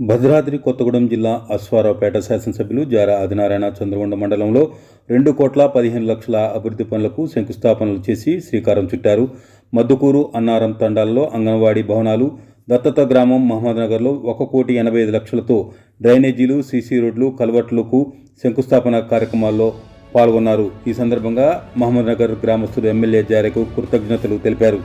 భద్రాద్రి కొత్తగూడెం జిల్లా అశ్వారావుపేట శాసనసభ్యులు జారా ఆదినారాయణ చంద్రగొండ మండలంలో రెండు కోట్ల పదిహేను లక్షల అభివృద్ధి పనులకు శంకుస్థాపనలు చేసి శ్రీకారం చుట్టారు. మద్దుకూరు అన్నారం తండాలలో అంగన్వాడీ భవనాలు దత్తత గ్రామం మహమ్మద్నగర్లో ఒక కోటి ఎనభై ఐదు లక్షలతో డ్రైనేజీలు సీసీ రోడ్లు కల్వర్టులకు శంకుస్థాపన కార్యక్రమాల్లో పాల్గొన్నారు. ఈ సందర్భంగా మహమ్మద్నగర్ గ్రామస్తులు ఎమ్మెల్యే జారకు కృతజ్ఞతలు తెలిపారు.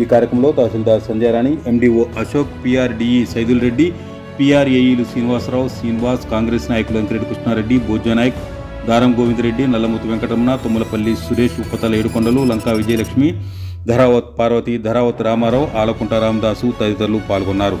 ఈ కార్యక్రమంలో తహసీల్దార్ సంజయారాణి ఎండిఓ అశోక్ పిఆర్డిఈ సైదుల్ రెడ్డి పిఆర్ఏఈలు శ్రీనివాసరావు శ్రీనివాస్ కాంగ్రెస్ నాయకులు వెంకరెడ్డి కృష్ణారెడ్డి భోజనాయక్ దారం గోవిందరెడ్డి నల్లమూతి వెంకటరమణ తుమ్మలపల్లి సురేష్ ఉప్పతల ఏడుకొండలు లంకా విజయలక్ష్మి ధరావత్ పార్వతి ధరావత్ రామారావు ఆలకుంట రామదాసు తదితరులు పాల్గొన్నారు.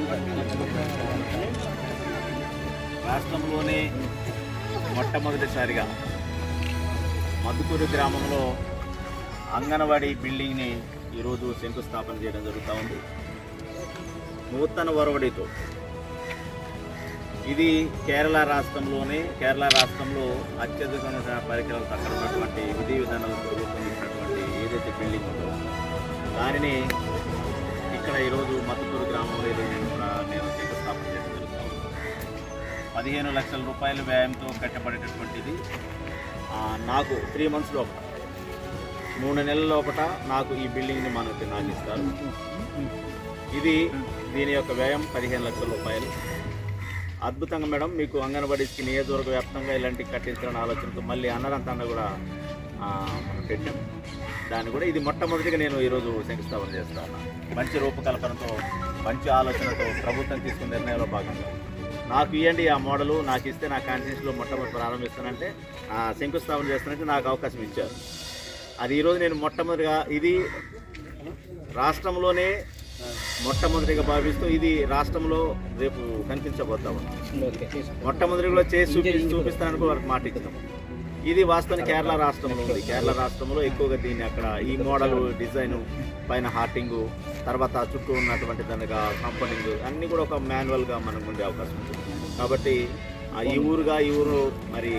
రాష్ట్రంలోనే మొట్టమొదటిసారిగా మధుకూరు గ్రామంలో అంగన్వాడీ బిల్డింగ్ని ఈరోజు శంకుస్థాపన చేయడం జరుగుతూ ఉంది. నూతన ఒరవడితో ఇది కేరళ రాష్ట్రంలోనే కేరళ రాష్ట్రంలో అత్యధికమైన పరికరాలు అక్కడ విధి విధానాలు రూపొందించినటువంటి ఏదైతే బిల్డింగ్ ఉందో దానిని పదిహేను లక్షల రూపాయల వ్యాయంతో కట్టబడేటటువంటిది. నాకు త్రీ మంత్స్ లోపల మూడు నెలల లోపల నాకు ఈ బిల్డింగ్ని మనకి నాకు ఇస్తారు ఇది దీని యొక్క వ్యయం పదిహేను లక్షల రూపాయలు. అద్భుతంగా మేడం మీకు అంగన్వాడీకి నియోజకవర్గ వ్యాప్తంగా ఇలాంటివి కట్టించాలని ఆలోచనతో మళ్ళీ అన్నరంతాన్ని కూడా మనం పెట్టాం. దాన్ని కూడా ఇది మొట్టమొదటిగా నేను ఈరోజు శంకుస్థాపన చేస్తాను మంచి రూపకల్పనతో మంచి ఆలోచనతో ప్రభుత్వం తీసుకున్న నిర్ణయంలో భాగంగా నాకు ఇవ్వండి ఆ మోడలు నాకు ఇస్తే నా కాన్స్టిట్యూన్సీలో మొట్టమొదటి ప్రారంభిస్తానంటే ఆ, శంకుస్థాపన చేస్తానంటే నాకు అవకాశం ఇచ్చారు. అది ఈరోజు నేను మొట్టమొదటిగా ఇది రాష్ట్రంలోనే మొట్టమొదటిగా భావిస్తూ ఇది రాష్ట్రంలో రేపు కనిపించబోతాము మొట్టమొదటిగా చేసి చూపి చూపిస్తానని కూడా వారికి మాట ఇచ్చాము ఇది వాస్తవానికి కేరళ రాష్ట్రంలో ఉంది. కేరళ రాష్ట్రంలో ఎక్కువగా దీన్ని అక్కడ ఈ మోడల్ డిజైన్ పైన హార్టింగ్ తర్వాత చుట్టూ ఉన్నటువంటి దానిగా కంపెనింగ్ అన్నీ కూడా ఒక మాన్యువల్గా మనకు ఉండే అవకాశం ఉంటుంది కాబట్టి ఈ ఊరుగా ఈ ఊరు మరి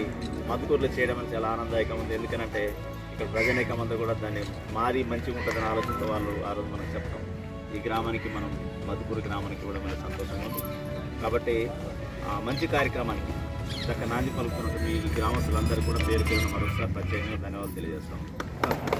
మధుకూరులో చేయడం అనేది చాలా ఆనందదాయకం ఉంది. ఎందుకంటే ఇక్కడ ప్రజానీకం అంతా కూడా దాన్ని మారి మంచిగా ఉంటుందని ఆలోచించే వాళ్ళు ఆ రోజు మనం చెప్పడం ఈ గ్రామానికి మనం మధుకూరు గ్రామానికి కూడా మన సంతోషంగా ఉంది. కాబట్టి మంచి కార్యక్రమానికి చక్కగా నాంది పలుకుతున్నట్టు మీ గ్రామస్తులందరూ కూడా పేరు పేరున మరొకసారి ప్రత్యేకంగా ధన్యవాదాలు తెలియజేస్తాం